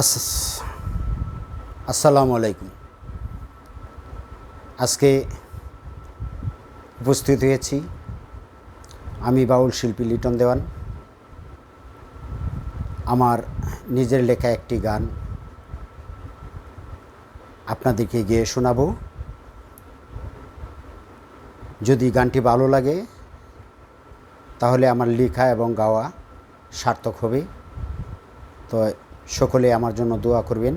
আস, আসসালামু আলাইকুম। আজকে উপস্থিত হয়েছি আমি বাউল শিল্পী লিটন দেওয়ান। আমার নিজের লেখা একটি গান আপনাদেরকে গিয়ে শোনাবো। যদি গানটি ভালো লাগে, তাহলে আমার লেখা এবং গাওয়া সার্থক হবে। তো সকলে আমার জন্য দোয়া করবেন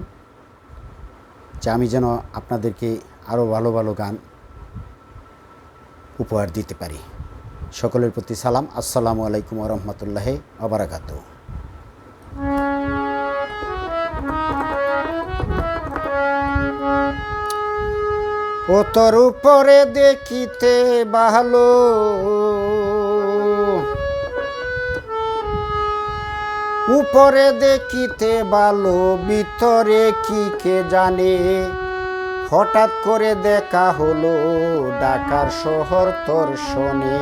যে আমি যেন আপনাদেরকে আরও ভালো ভালো গান উপহার দিতে পারি। সকলের প্রতি সালাম। আসসালামু আলাইকুম রহমতুল্লাহ আবরাকাত ও তোর উপরে দেখিতে ভালো উপরে দেখিতে ভালো ভিতরে কি কে জানে? হঠাৎ করে দেখা হলো, ঢাকার শহর তোর শোনে।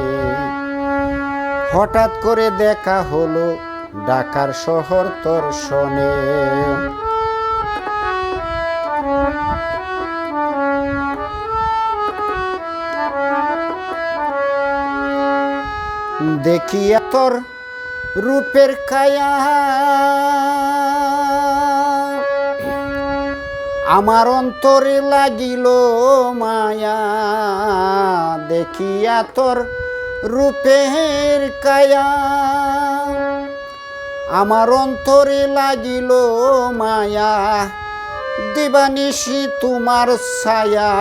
হঠাৎ করে দেখা হলো, ঢাকার শহর তোর শোনে। দেখিয়া তোর রূপের কায়া আমার অন্তরে লাগিল মায়া, দেখিয়া তোর রূপের কায়া আমার অন্তরে লাগিল মায়া, দিবানিশি তোমার ছায়া।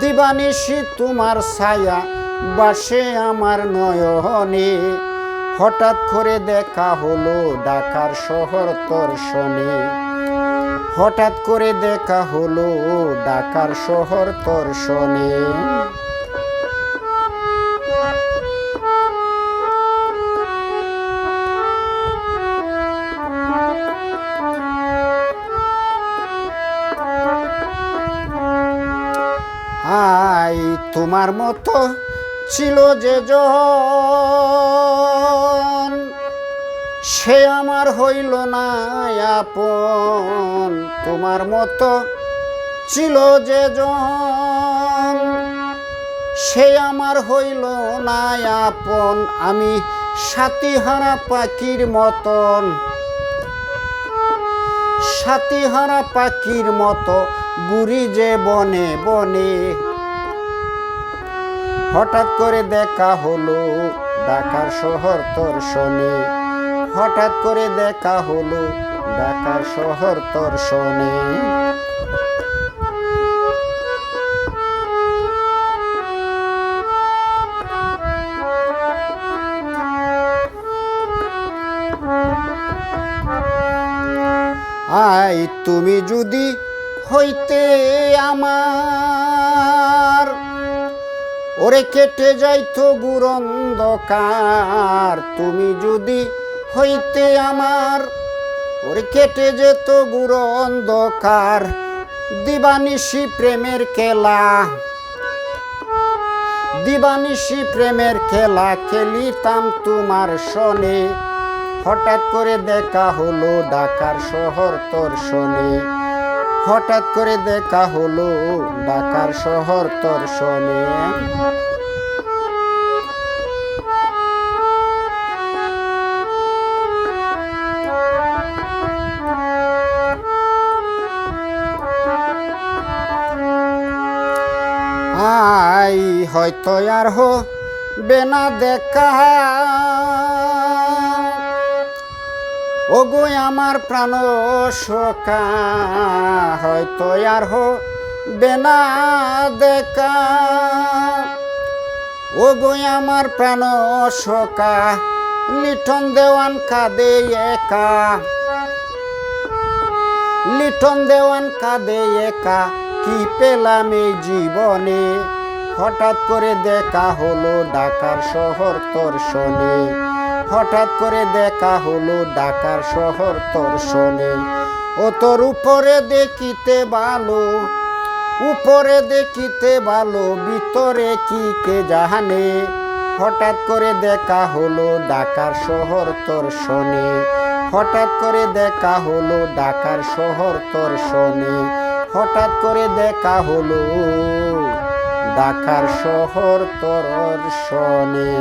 দিবানিশি তোমার ছায়া। বাসে আমার নয়নে হঠাৎ করে দেখা হলো ঢাকার শহর তোর শনে হঠাৎ করে দেখা হলো ঢাকার শহর তোর শনে হাই তোমার মতো ছিল যে জন, সে আমার হইল না আপন। তোমার মতো ছিল যে জন, সে আমার হইল না আপন। আমি সাতিহারা পাখির মতন, সাতিহারা পাখির মতো, গুড়ি যে বনে বনে হঠাৎ করে দেখা হলো ঢাকার শহর তোর শোনে হঠাৎ করে দেখা হলো ঢাকার শহর তোর শোনে আই তুমি যদি হইতে আমার। ওরে কেটে যাইতো গুরন্ধকার তুমি যদি হইতে আমার, ওরে কেটে যেত গুরন্ধকার দিবানিশি প্রেমের খেলা, দিবানিশি প্রেমের খেলা খেলিতাম তোমার শনে। হঠাৎ করে দেখা হলো ঢাকার শহর তোর শনে। হঠাৎ করে দেখা হলো ঢাকার শহর তোর শনে আই হয়তো আর হো বেনা দেখা। ওগো আমার প্রাণ শোকা, হয়তো আর হো বেনা দেখা। ওগো আমার প্রাণ শোকা লিঠন দেওয়ান কাঁদে একা। লিঠন দেওয়ান কাঁদে একা, কি পেলাম এই জীবনে? হঠাৎ করে দেখা হলো ঢাকার শহর তোর শোনে। হঠাৎ করে দেখা হলো ঢাকার শহর তোর শোনে ও তোর উপরে দেখিতে ভালো, উপরে দেখিতে ভালো, ভিতরে কি কে জাহানে হঠাৎ করে দেখা হলো ঢাকার শহর তোর শোনে হঠাৎ করে দেখা হলো ঢাকার শহর তোর শোনে হঠাৎ করে দেখা হলো ডাকার শহর তরর শনি।